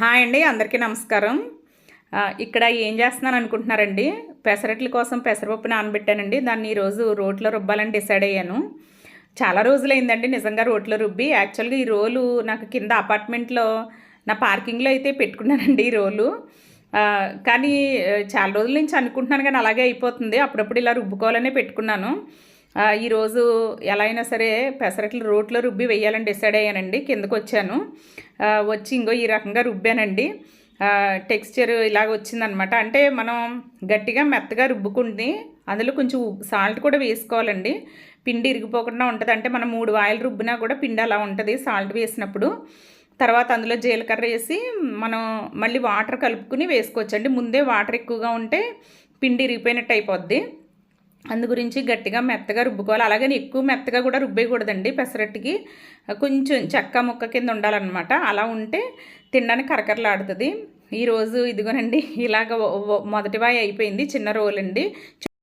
Hi అండి అందరికీ నమస్కారం. ఇక్కడ ఏం చేస్తున్నాను అనుకుంటున్నారండి? పెసరట్ల కోసం పెసరపప్పు నానబెట్టానండి దాన్ని ఈరోజు రోట్లో రుబ్బాలని డిసైడ్ అయ్యాను. చాలా రోజులైందండి నిజంగా రోట్లో రుబ్బి. యాక్చువల్గా ఈ రోలు నాకు కింద అపార్ట్మెంట్లో నా పార్కింగ్లో అయితే పెట్టుకున్నానండి ఈ రోలు. కానీ చాలా రోజుల నుంచి అనుకుంటున్నాను కానీ అలాగే అయిపోతుంది. అప్పుడప్పుడు ఇలా రుబ్బుకోవాలనే పెట్టుకున్నాను. ఈరోజు ఎలా అయినా సరే పెసరట్లు రోట్లో రుబ్బి వేయాలని డిసైడ్ అయ్యానండి. కిందకు వచ్చాను. వచ్చి ఇంకో ఈ రకంగా రుబ్బానండి. టెక్స్చర్ ఇలాగ వచ్చిందనమాట. అంటే మనం గట్టిగా మెత్తగా రుబ్బుకుంది అందులో కొంచెం సాల్ట్ కూడా వేసుకోవాలండి. పిండి ఇరిగిపోకుండా ఉంటుంది. అంటే మనం మూడు వాయిలు రుబ్బినా కూడా పిండి అలా ఉంటుంది సాల్ట్ వేసినప్పుడు. తర్వాత అందులో జీలకర్ర వేసి మనం మళ్ళీ వాటర్ కలుపుకుని వేసుకోవచ్చండి. ముందే వాటర్ ఎక్కువగా ఉంటే పిండి ఇరిగిపోయినట్టు అయిపోద్ది. అందు గురించి గట్టిగా మెత్తగా రుబ్బుకోవాలి. అలాగని ఎక్కువ మెత్తగా కూడా రుబ్బేయకూడదండి పెసరట్టుకి. కొంచెం చెక్క ముక్క కింద ఉండాలన్నమాట. అలా ఉంటే తినడానికి కరకరలాడుతుంది. ఈరోజు ఇదిగోనండి ఇలాగ ఓ- మొదటి అయిపోయింది చిన్న రోల్ అండి